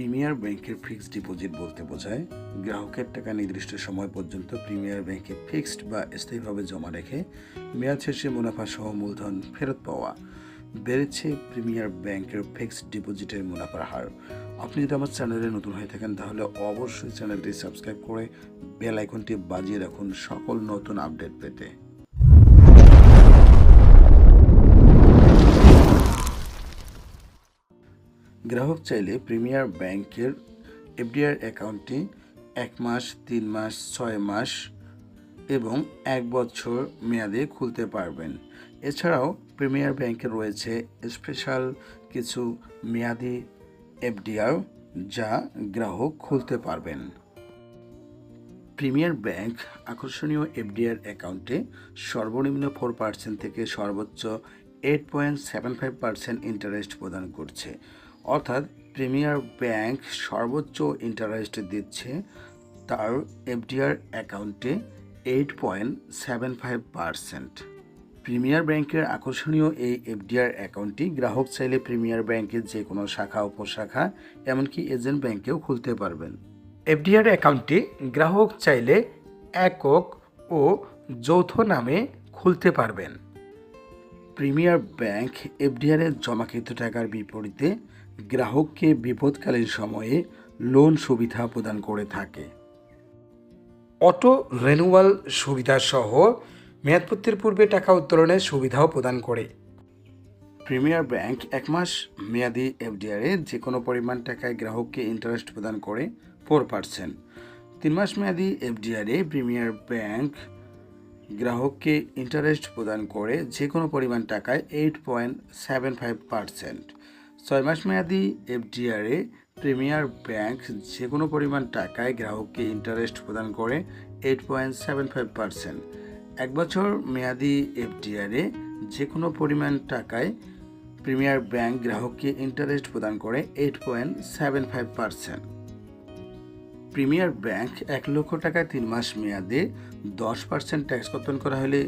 Premier ব্যাংকের fixed deposit বলতে বোঝায়, গ্রাহকের টাকা নির্দিষ্ট সময় পর্যন্ত প্রিমিয়ার ব্যাংকে ফিক্সড বা স্থায়ীভাবে জমা রেখে মেয়াদ শেষে মুনাফা সহ মূলধন ফেরত পাওয়া। বেড়েছে প্রিমিয়ার ব্যাংকের ফিক্সড ডিপোজিটের মুনাফার হার। আপনি যদি আমার চ্যানেলে নতুন হয়ে থাকেন, তাহলে অবশ্যই চ্যানেলটি সাবস্ক্রাইব করে বেল আইকনটি বাজিয়ে রাখুন সকল নতুন আপডেট পেতে। গ্রাহক চাইলে প্রিমিয়ার ব্যাংকের এফডিআর অ্যাকাউন্টটি এক মাস, তিন মাস, ছয় মাস এবং এক বছর মেয়াদে খুলতে পারবেন। এছাড়াও প্রিমিয়ার ব্যাংকে রয়েছে স্পেশাল কিছু মেয়াদি এফডিআর যা গ্রাহক খুলতে পারবেন। প্রিমিয়ার ব্যাংক আকর্ষণীয় এফডিআর অ্যাকাউন্টে সর্বনিম্ন ফোর পার্সেন্ট থেকে সর্বোচ্চ eight point seven five percent interest প্রদান করছে। অর্থাৎ প্রিমিয়ার ব্যাংক সর্বোচ্চ ইন্টারেস্ট দিচ্ছে তার এফডিআর অ্যাকাউন্টে eight point seven five percent. Premier ব্যাংকের আকর্ষণীয় এই এফডিআর অ্যাকাউন্টটি গ্রাহক চাইলে প্রিমিয়ার ব্যাংকের যে কোনো শাখা, উপশাখা, এমনকি এজেন্ট ব্যাংকেও খুলতে পারবেন। এফডিআর অ্যাকাউন্টটি গ্রাহক চাইলে একক ও যৌথ নামে খুলতে পারবেন। প্রিমিয়ার ব্যাংক এফডিআর এর জমাকৃত টাকার বিপরীতে গ্রাহককে বিপদকালীন সময়ে লোন সুবিধা প্রদান করে থাকে। অটো রেনুয়াল সুবিধা সহ মেয়াদপত্তির পূর্বে টাকা উত্তোলনের সুবিধাও প্রদান করে। প্রিমিয়ার ব্যাংক এক মাস মেয়াদি এফডিআরে যে কোনো পরিমাণ টাকায় গ্রাহককে ইন্টারেস্ট প্রদান করে ফোর পার্সেন্ট। তিন মাস মেয়াদি এফডিআরে প্রিমিয়ার ব্যাংক গ্রাহককে ইন্টারেস্ট প্রদান করে যে কোনো পরিমাণ টাকায় eight point seven five percent. ছয় মাস মেয়াদি এফডিআরে প্রিমিয়ার ব্যাংক যে কোনো পরিমাণ টাকায় গ্রাহককে ইন্টারেস্ট প্রদান করে eight point seven five percent এক বছর মেয়াদি এফডিআরে যে কোনো পরিমাণ টাকায় প্রিমিয়ার ব্যাংক গ্রাহককে ইন্টারেস্ট প্রদান করে eight point seven five percent premier bank এক লক্ষ টাকায় তিন মাস মেয়াদে দশ পার্সেন্ট ট্যাক্স কর্তন করা হলে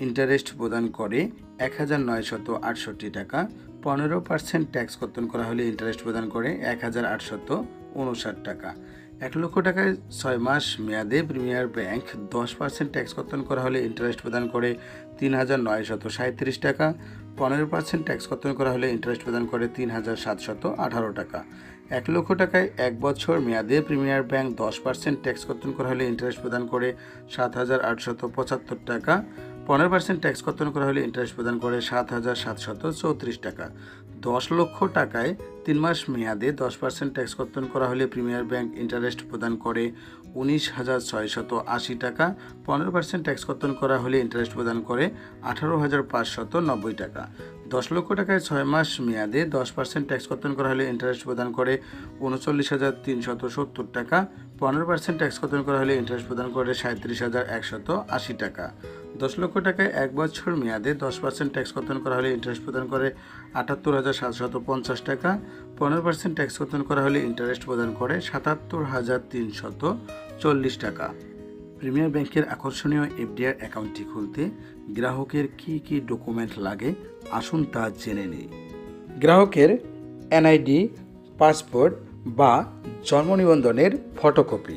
ইন্টারেস্ট প্রদান করে এক হাজার নয়শত আটষট্টি টাকা পনেরো পার্সেন্ট ট্যাক্স কর্তন করা হলে ইন্টারেস্ট প্রদান করে এক হাজার আটশত উনষাট টাকা। এক লক্ষ টাকায় ছয় মাস মেয়াদে প্রিমিয়ার ব্যাংক দশ পার্সেন্ট ট্যাক্স কর্তন করা হলে ইন্টারেস্ট প্রদান করে তিন হাজার নয়শত সাঁত্রিশ টাকা। পনেরো পার্সেন্ট ট্যাক্স কর্তন করা হলে ইন্টারেস্ট প্রদান করে তিন হাজার সাতশত আঠারো টাকা। এক লক্ষ টাকায় এক বছর মেয়াদে প্রিমিয়ার ব্যাংক দশ পার্সেন্ট ট্যাক্স কর্তন করা হলে ইন্টারেস্ট প্রদান করে সাত হাজার আটশত পঁচাত্তর টাকা। পনেরো পার্সেন্ট ট্যাক্স কর্তন করা হলে ইন্টারেস্ট প্রদান করে সাত হাজার সাতশত চৌত্রিশ টাকা। দশ লক্ষ টাকায় তিন মাস মেয়াদে দশ পার্সেন্ট ট্যাক্স কর্তন করা হলে প্রিমিয়ার ব্যাংক ইন্টারেস্ট প্রদান করে উনিশ হাজার ছয়শত আশি টাকা। পনেরো পার্সেন্ট ট্যাক্স কর্তন করা হলে ইন্টারেস্ট প্রদান করে আঠারো হাজার পাঁচশত নব্বই টাকা। দশ লক্ষ টাকায় ছয় মাস মেয়াদে দশ পার্সেন্ট ট্যাক্স কর্তন করা হলে ইন্টারেস্ট প্রদান করে উনচল্লিশ হাজার তিনশত সত্তর টাকা। পনেরো পার্সেন্ট ট্যাক্স কর্তন করা হলে ইন্টারেস্ট প্রদান করে সাঁত্রিশ হাজার একশত আশি টাকা। দশ লক্ষ টাকায় এক বছর মেয়াদে দশ পার্সেন্ট ট্যাক্স কর্তন করা হলে ইন্টারেস্ট প্রদান করে আটাত্তর হাজার সাতশত পঞ্চাশ টাকা। পনেরো পার্সেন্ট ট্যাক্স কর্তন করা হলে ইন্টারেস্ট প্রদান করে সাতাত্তর হাজার তিনশত চল্লিশ টাকা। প্রিমিয়ার ব্যাংকের আকর্ষণীয় এফডিআর অ্যাকাউন্টটি খুলতে গ্রাহকের কী কী ডকুমেন্ট লাগে আসুন তা জেনে নিই। গ্রাহকের এনআইডি পাসপোর্ট বা জন্ম নিবন্ধনের ফটোকপি